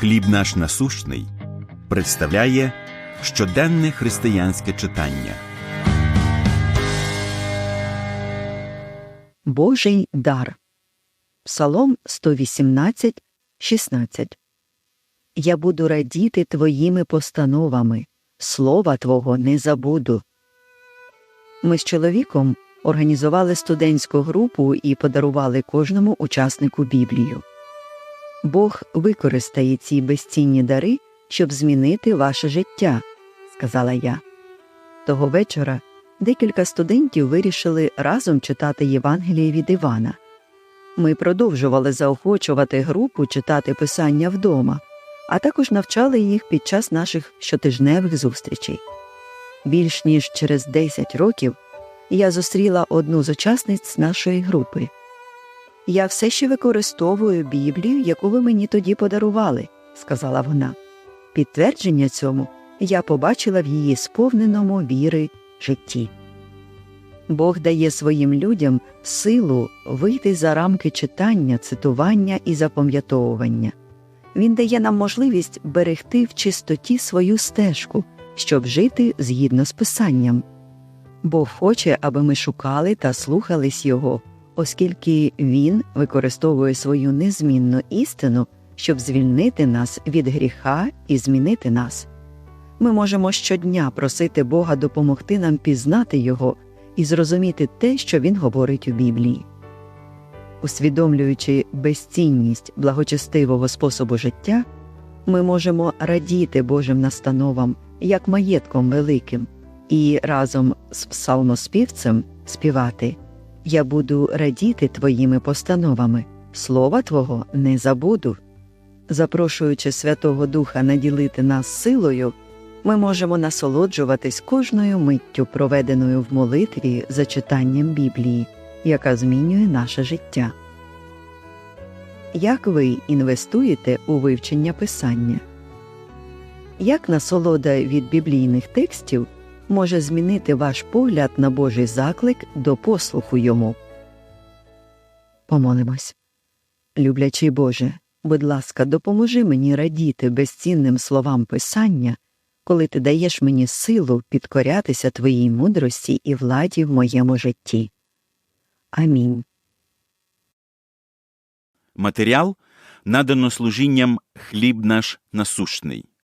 Хліб наш насущний представляє щоденне християнське читання. Божий дар. Псалом 118, 16. Я буду радіти твоїми постановами, слова Твого не забуду. Ми з чоловіком організували студентську групу і подарували кожному учаснику Біблію. Бог використає ці безцінні дари, щоб змінити ваше життя, сказала я. Того вечора декілька студентів вирішили разом читати Євангеліє від Івана. Ми продовжували заохочувати групу читати писання вдома, а також навчали їх під час наших щотижневих зустрічей. Більш ніж через 10 років я зустріла одну з учасниць нашої групи. Я все ще використовую Біблію, яку ви мені тоді подарували, сказала вона. Підтвердження цьому я побачила в її сповненому віри житті. Бог дає своїм людям силу вийти за рамки читання, цитування і запам'ятовування. Він дає нам можливість берегти в чистоті свою стежку, щоб жити згідно з писанням. Бог хоче, аби ми шукали та слухались Його, оскільки Він використовує свою незмінну істину, щоб звільнити нас від гріха і змінити нас. Ми можемо щодня просити Бога допомогти нам пізнати Його і зрозуміти те, що Він говорить у Біблії. Усвідомлюючи безцінність благочестивого способу життя, ми можемо радіти Божим настановам як маєтком великим, і разом з псалмоспівцем співати Я буду радіти твоїми постановами, слова Твого не забуду. Запрошуючи Святого Духа наділити нас силою, ми можемо насолоджуватись кожною миттю, проведеною в молитві за читанням Біблії, яка змінює наше життя. Як ви інвестуєте у вивчення писання? Як насолода від біблійних текстів може змінити ваш погляд на Божий заклик до послуху йому? Помолимось. Люблячий Боже, будь ласка, допоможи мені радіти безцінним словам Писання, коли ти даєш мені силу підкорятися Твоїй мудрості і владі в моєму житті. Амінь. Матеріал надано служінням Хліб наш насущний.